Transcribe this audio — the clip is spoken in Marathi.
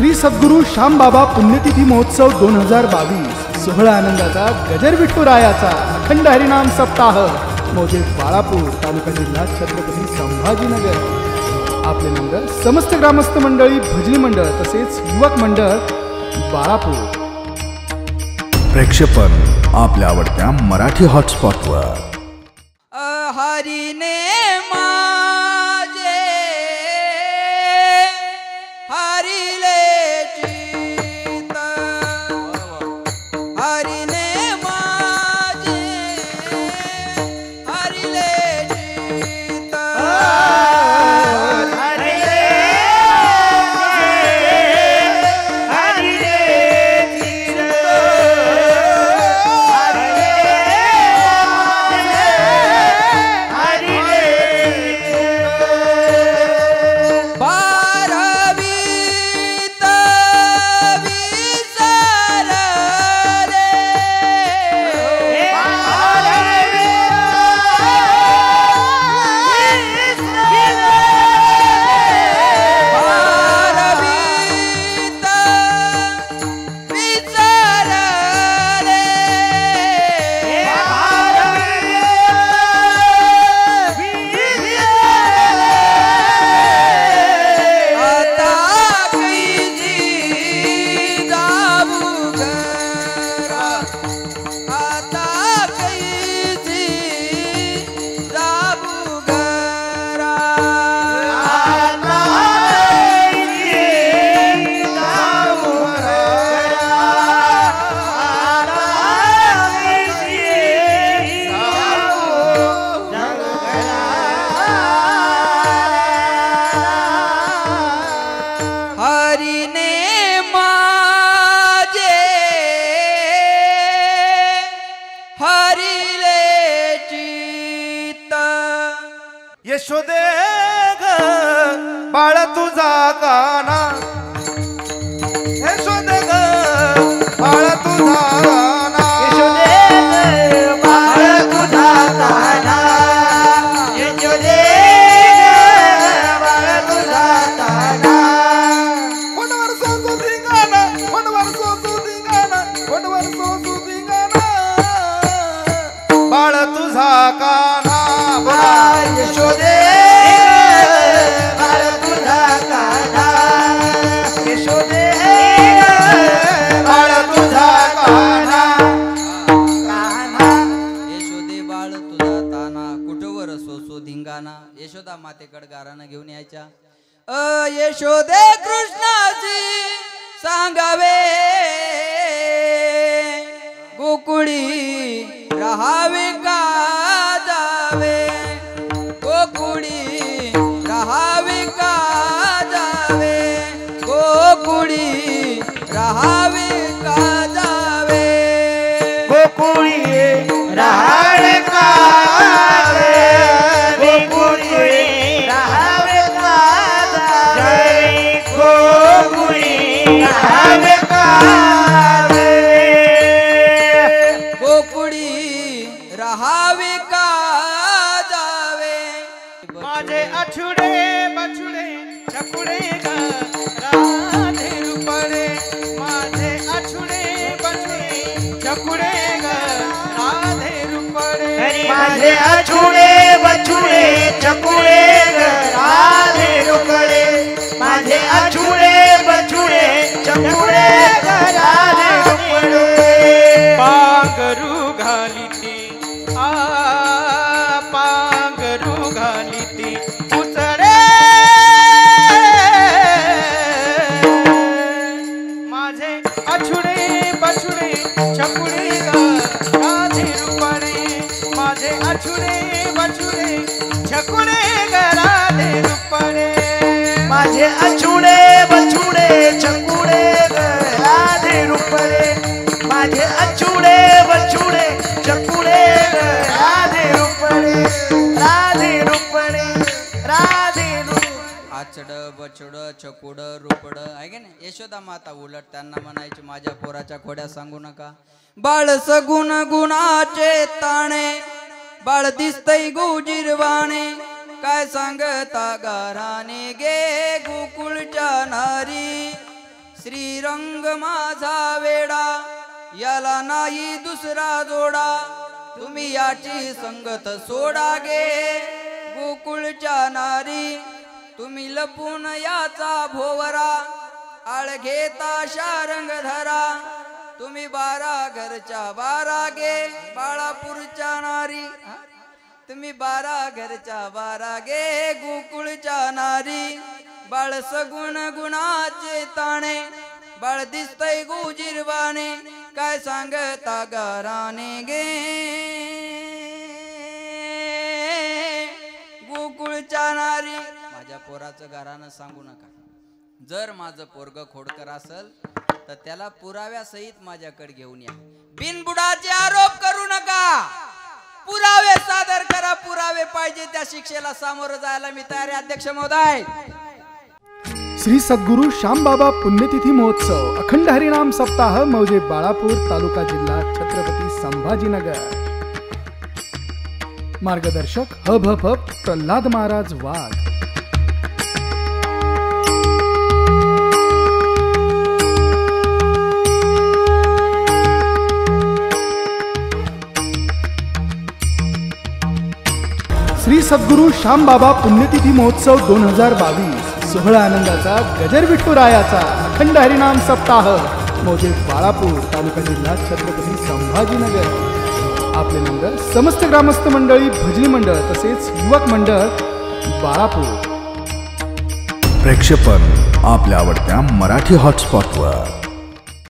श्री सद्गुरू श्यामबाबा पुण्यतिथी महोत्सव दोन हजार बावीस. सोहळा आनंदाचा गजर विठुरायाचा अखंड हरिनाम सप्ताह. मोजे बाळापूर तालुका जिल्हा छत्रपती संभाजीनगर. आपले नंबर समस्त ग्रामस्थ मंडळी भजनी मंडळ तसेच युवक मंडळ बाळापूर. प्रेक्षेपण आपल्या आवडत्या मराठी हॉटस्पॉटवर हरिने यशोदे ग बाळ तुझा काना यशोदा मातेकड गारानं घेऊन यायच्या. अ यशोदे कृष्णाची सांगावे. गोकुळी राहावे. राहावे का जावे माझे अछुडे बछुडे छकुडे ग राधे रुपडे। माझे अछुडे बछुडे छकुडे ग राधे रुपडे। माझे अछुडे बछुडे छकुडे ग राधे रुपडे। माझे अछुडे माझे अछुडे बछुडे छकुडे ग राधे रुपडे माझे अछुडे बछुडे छकुडे ग राधे रुपडे माझे अछुडे बछुडे छकुडे ग राधे रुपडे राधे रुपडे राधे रुपडे आचड बचड चकुड रुपड आहे का नाही? यशोदा माता उलट त्यांना म्हणायची माझ्या पोराच्या खोड्या सांगू नका. बाळ सगुण गुणाचे ताणे बाळ दिसतय गुजिरवाणे. काय सांगता गाराने गे गोकुळच्या नारी? श्रीरंग माझा वेडा याला नाही दुसरा जोडा. तुम्ही याची संगत सोडा गे गोकुळच्या नारी. तुम्ही लपून याचा भोवरा आळ घेता शारंग धरा तुम्ही बारा घरच्या बारा गे बाळापूरच्या नारी. तुम्ही बारा घरच्या बारा गे गोकुळच्या नारी. बाळ सगुण गुणाचे ताणे बाळ दिसतय गुजिरवाने काय सांगता गाराने गे? पोराचं गारानं सांगू नका. जर माझं पोरग खोडकर असल तर त्याला पुराव्यासहित माझ्याकडे घेऊन या. बिनबुडाचे आरोप करू नका. पुरावे सादर करा पुरावे पाहिजे त्या शिक्षेला सामोरं जायला. मी तयार अध्यक्ष महोदय. श्री सद्गुरु श्यामबाबा पुण्यतिथी महोत्सव अखंड हरिनाम सप्ताह मौजे बाळापूर तालुका जिल्हा छत्रपती संभाजीनगर. मार्गदर्शक ह भ प्रल्हाद महाराज वाघ. श्री सद्गुरु श्यामबाबा पुण्यतिथी महोत्सव दोन हजार बावीस. सोहळा आनंदाचा गजर विठुरायाचा अखंड हरिनाम सप्ताह. मौजे बाळापूर तालुका जिल्हा छत्रपती संभाजीनगर. आपले मंडळ समस्त ग्रामस्थ मंडळी भजनी मंडळ तसेच युवक मंडळ बाळापूर. प्रेक्षेपण आपल्या आवडत्या मराठी हॉटस्पॉटवर